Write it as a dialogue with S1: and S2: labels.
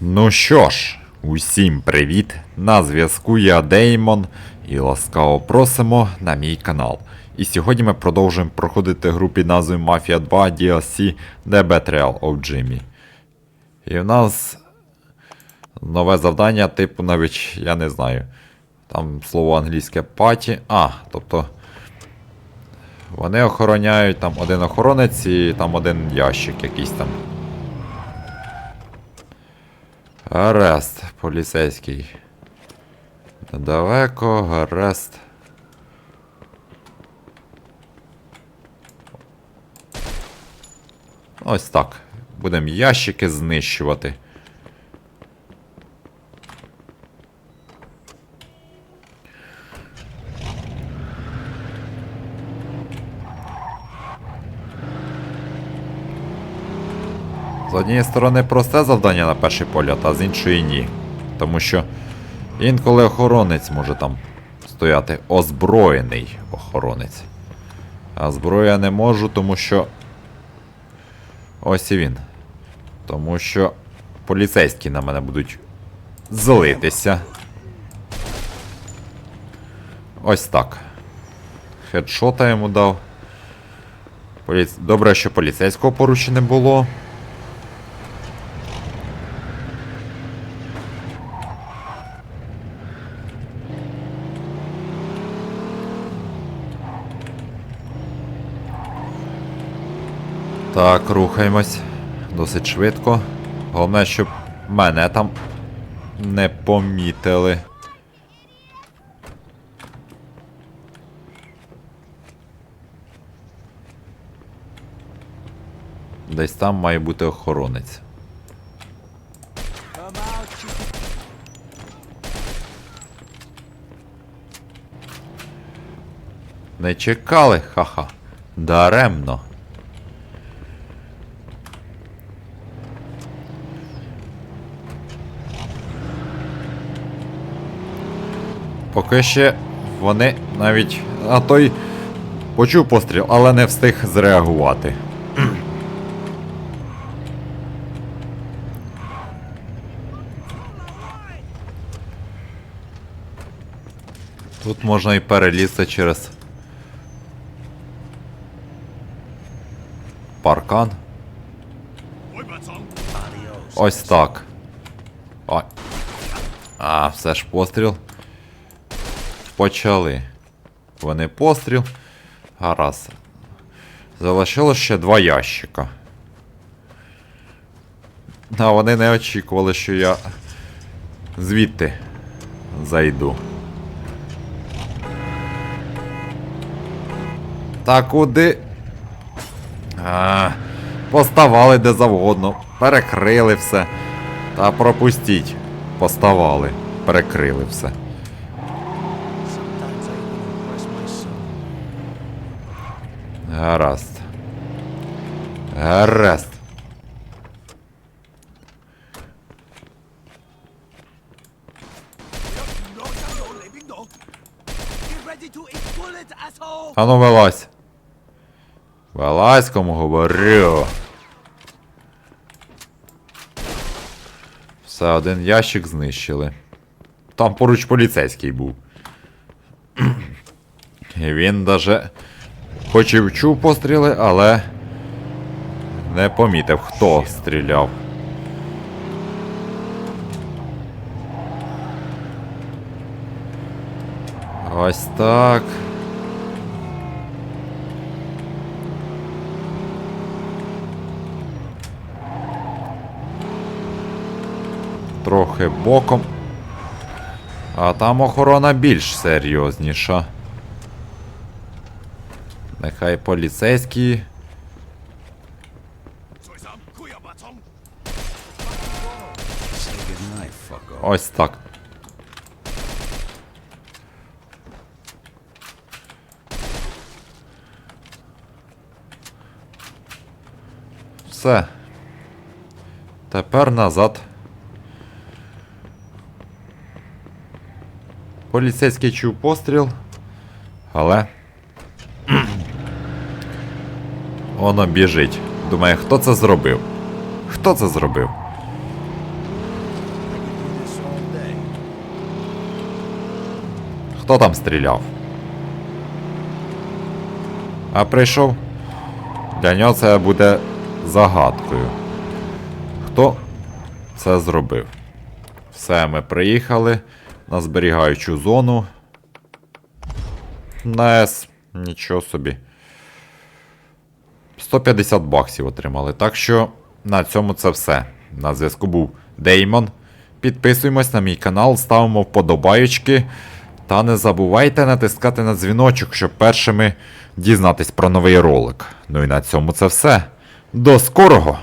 S1: Ну що ж, усім привіт! На зв'язку я Деймон і ласкаво просимо на мій канал. І сьогодні ми продовжуємо проходити гру під назвою Mafia 2 DLC The Betrayal of Jimmy. І в нас нове завдання, типу, навіть я не знаю. Там слово англійське паті. А, тобто. Вони охороняють там один охоронець і там один ящик якийсь там. Арест, поліцейський. Далеко, гаразд. Ось так. Будемо ящики знищувати. З однієї сторони просте завдання на перший погляд, а з іншої ні. Тому що інколи охоронець може там стояти озброєний охоронець. А зброя не можу, тому що. Ось і він. Тому що поліцейські на мене будуть злитися. Ось так. Хедшота йому дав. Поліц... Добре, що поліцейського поруч не було. Так, рухаємось досить швидко. Головне, щоб мене там не помітили. Десь там має бути охоронець. Не чекали, ха-ха. Даремно. Поки ще вони навіть. А той почув постріл, але не встиг зреагувати. Тут можна і перелізти через паркан. Ось так. Ой. А, все ж постріл. Почали. Вони постріл. Гаразд. Залишилось ще два ящика. А вони не очікували, що я звідти зайду. Та куди? А, поставали де завгодно. Перекрили все. Та пропустіть. Поставали. Перекрили все.
S2: Bullets, asshole!
S1: А ну вилазь. Вилазь, кому говорю. Все, один ящик знищили. Там поруч поліцейський був. І він даже хоч і чув постріли, але не помітив, хто стріляв. Ось так. Трохи боком. А там охорона більш серйозніша. Нехай поліцейські. Ось так. Все. Тепер назад. Поліцейський чув постріл, але. Воно біжить. Думає, хто це зробив? Хто це зробив? Хто там стріляв? А прийшов? Для нього це буде загадкою. Хто це зробив? Все, ми приїхали на зберігаючу зону. Нес, нічого собі. 150 баксів отримали. Так що на цьому це все. На зв'язку був Деймон. Підписуємось на мій канал, ставимо вподобаючки. Та не забувайте натискати на дзвіночок, щоб першими дізнатись про новий ролик. Ну і на цьому це все. До скорого!